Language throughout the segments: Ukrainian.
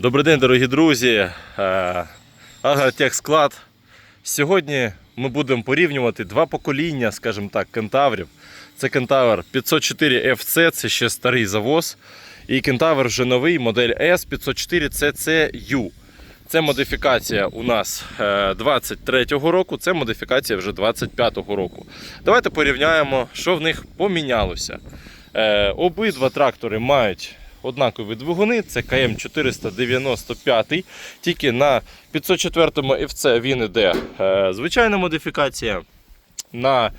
Добрий день, дорогі друзі. Е, Агротех склад. Сьогодні ми будемо порівнювати два покоління, скажімо так, кентаврів. Це кентавр 504 FC, це ще старий завоз. І кентавр вже новий, модель S 504 CCU. Це модифікація у нас 23-го року, це модифікація вже 25-го року. Давайте порівняємо, що в них помінялося. Е, Обидва трактори мають однакові двигуни, це КМ 495. Тільки на 504 FC він іде е, звичайна модифікація. На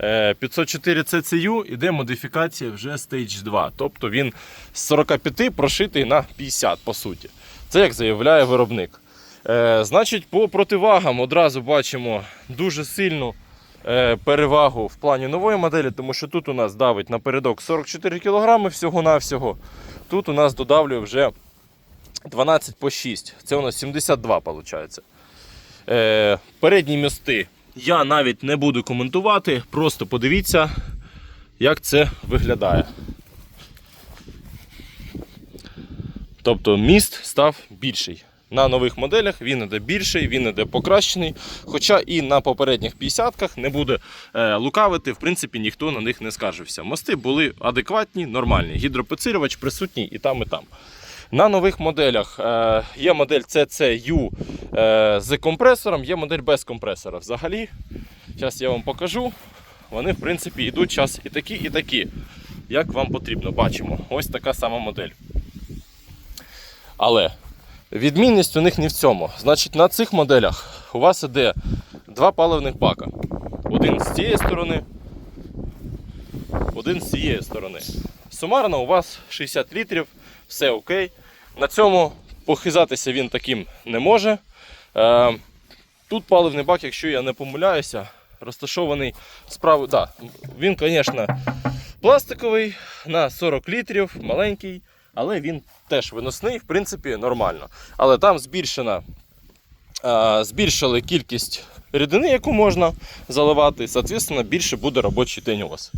е, 504 CCU іде модифікація вже Stage 2. Тобто він з 45 прошитий на 50 по суті. Це як заявляє виробник. Е, значить, по противагам одразу бачимо дуже сильну е, перевагу в плані нової моделі, тому що тут у нас давить напередок 44 кг всього-навсього. Тут у нас додавлює вже 12 по 6. Це у нас 72 виходить. Е, передні мости я навіть не буду коментувати, просто подивіться, як це виглядає. Тобто міст став більший. На нових моделях він іде більший, він іде покращений. Хоча і на попередніх 50-ках не буде е, лукавити, в принципі, ніхто на них не скаржився. Мости були адекватні, нормальні. Гідропідсилювач присутній і там, і там. На нових моделях е, є модель CCU е, з компресором, є модель без компресора. Взагалі, зараз я вам покажу. Вони, в принципі, йдуть час і такі, і такі. Як вам потрібно, бачимо. Ось така сама модель. Але відмінність у них не в цьому. Значить, на цих моделях у вас іде два паливних бака. Один з цієї сторони, один з цієї сторони. Сумарно у вас 60 літрів, все окей. На цьому похизатися він таким не може. Е, Тут паливний бак, якщо я не помиляюся, розташований справа. Да, він, звісно, пластиковий на 40 літрів, маленький, але він теж виносний, в принципі, нормально. Але там збільшена, е, збільшили кількість рідини, яку можна заливати, і, соответственно, більше буде робочий день у вас.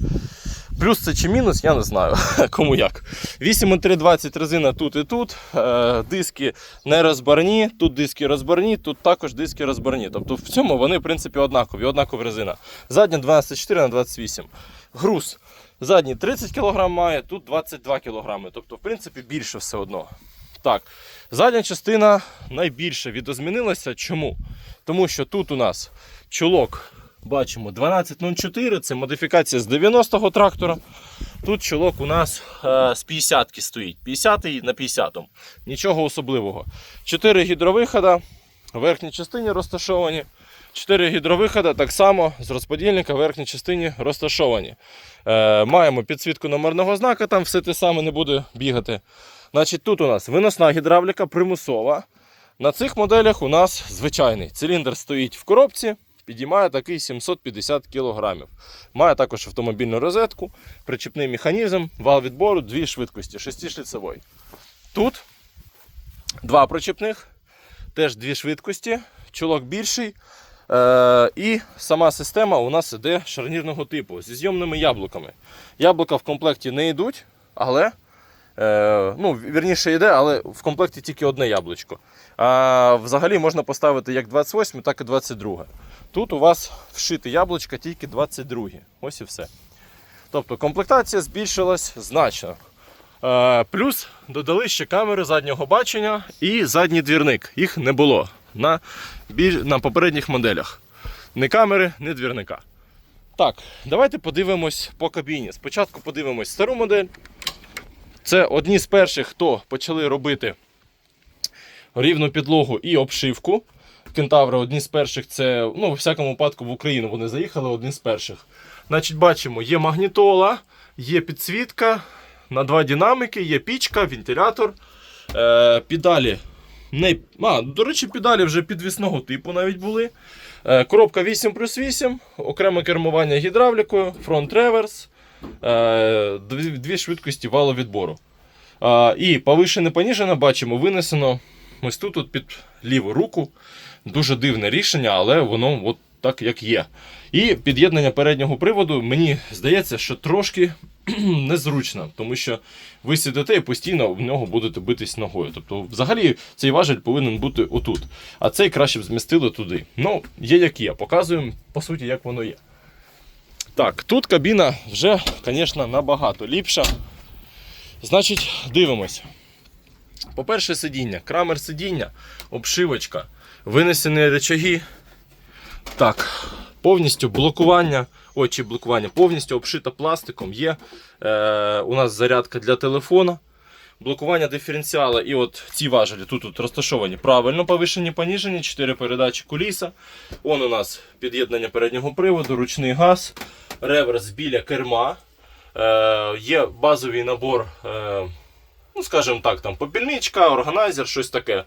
Плюс це чи мінус, я не знаю, кому як. 8,320 резина тут і тут. Е, диски не розбарні, тут диски розбарні, тут також диски розбарні. Тобто в цьому вони, в принципі, однакові, однакова резина. Задня 12,4 на 28. Груз. Задній 30 кг має, тут 22 кг. Тобто, в принципі, більше все одно. Так, задня частина найбільше відозмінилася. Чому? Тому що тут у нас чулок, бачимо, 1204, це модифікація з 90-го трактора. Тут чулок у нас е, з 50-ки стоїть. 50 на 50 Нічого особливого. 4 гідровихода, в верхній частині розташовані. 4 гідровихода так само з розподільника в верхній частині розташовані. Е, маємо підсвітку номерного знака, там все те саме не буде бігати. Значить, Тут у нас виносна гідравліка примусова. На цих моделях у нас звичайний циліндр стоїть в коробці, підіймає такий 750 кг. Має також автомобільну розетку, причіпний механізм, вал відбору, дві швидкості, шестишліцевий. Тут два причіпних, теж дві швидкості, чулок більший. Е, і сама система у нас іде шарнірного типу зі зйомними яблуками. Яблука в комплекті не йдуть, але е, ну, вірніше йде, але в комплекті тільки одне яблучко. А взагалі можна поставити як 28, так і 22. Тут у вас вшити яблучка тільки 22. Ось і все. Тобто комплектація збільшилась значно. Е, плюс додали ще камери заднього бачення і задній двірник. Їх не було на, на попередніх моделях. Ні камери, ні двірника. Так, давайте подивимось по кабіні. Спочатку подивимось стару модель. Це одні з перших, хто почали робити рівну підлогу і обшивку. Кентаври одні з перших, це ну, у всякому випадку в Україну вони заїхали одні з перших. Значить, бачимо, є магнітола, є підсвітка, на два динамики, є пічка, вентилятор, е, педалі. Не, а, до речі, педалі вже підвісного типу навіть були. Е, коробка 8 плюс 8, окреме кермування гідравлікою, фронт реверс, е, дві, швидкості валу відбору. І повишене поніжене бачимо винесено ось тут от під ліву руку. Дуже дивне рішення, але воно от так як є. І під'єднання переднього приводу, мені здається, що трошки незручна, тому що ви сидите і постійно в нього будете битись ногою. Тобто, взагалі, цей важель повинен бути отут. А цей краще б змістили туди. Ну, є як є. Показуємо, по суті, як воно є. Так, тут кабіна вже, звісно, набагато ліпша. Значить, дивимося. По-перше, сидіння, крамер сидіння, обшивочка, винесені речаги. Так, повністю блокування, ой, чи блокування, повністю обшита пластиком. Є е, у нас зарядка для телефона. Блокування диференціала і от ці важелі тут, тут розташовані правильно повишені, поніжені, 4 передачі куліса. Он у нас під'єднання переднього приводу, ручний газ, реверс біля керма. Е, є базовий набор, е, ну скажімо так, там попільничка, органайзер, щось таке.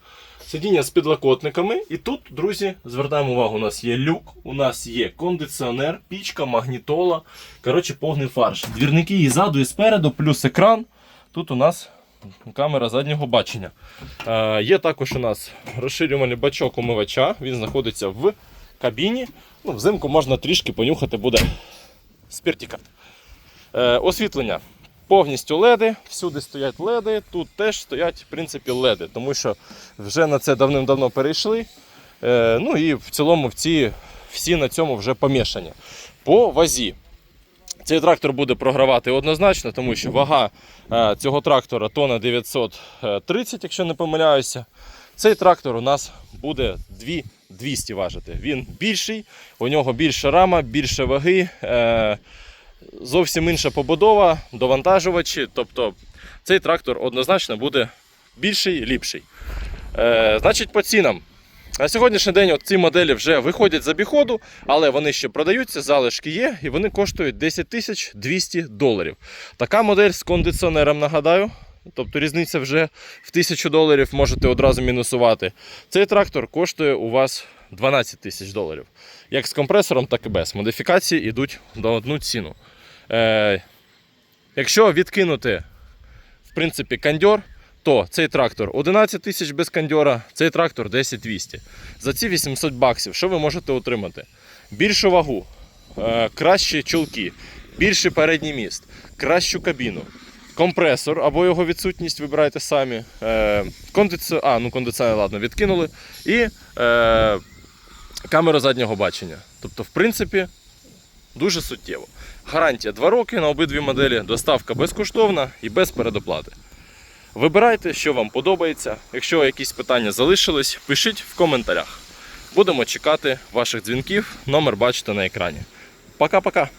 Сидіння з підлокотниками. І тут, друзі, звертаємо увагу, у нас є люк, у нас є кондиціонер, пічка, магнітола. Коротше, повний фарш. Двірники і ззаду, і спереду, плюс екран. Тут у нас камера заднього бачення. Е, є також у нас розширювальний бачок умивача. Він знаходиться в кабіні. Ну, взимку можна трішки понюхати буде спиртіка. Е, освітлення. Повністю леди, всюди стоять леди, тут теж стоять в принципі леди, тому що вже на це давним-давно перейшли. Е, ну і в цілому всі, всі на цьому вже помішані. По вазі. Цей трактор буде програвати однозначно, тому що вага е, цього трактора тонна 930, якщо не помиляюся. Цей трактор у нас буде 2200 важити. Він більший, у нього більша рама, більше ваги. Е, зовсім інша побудова, довантажувачі. Тобто цей трактор однозначно буде більший, ліпший. Е, значить, по цінам. На сьогоднішній день ці моделі вже виходять з обіходу, але вони ще продаються, залишки є, і вони коштують 10 тисяч 200 доларів. Така модель з кондиціонером, нагадаю. Тобто різниця вже в 1000 доларів можете одразу мінусувати. Цей трактор коштує у вас 12 тисяч доларів. Як з компресором, так і без. Модифікації йдуть до одну ціну. Е, якщо відкинути в принципі, кандьор, то цей трактор 11 тисяч без кандьора, цей трактор 10 200. За ці 800 баксів, що ви можете отримати? Більшу вагу, е, кращі чулки, більший передній міст, кращу кабіну, компресор або його відсутність вибирайте самі. Е, кондиці... А, ну кондиціонер, ладно, відкинули. І е, камера заднього бачення. Тобто, в принципі, дуже суттєво. Гарантія 2 роки на обидві моделі, доставка безкоштовна і без передоплати. Вибирайте, що вам подобається. Якщо якісь питання залишились, пишіть в коментарях. Будемо чекати ваших дзвінків. Номер бачите на екрані. Пока-пока.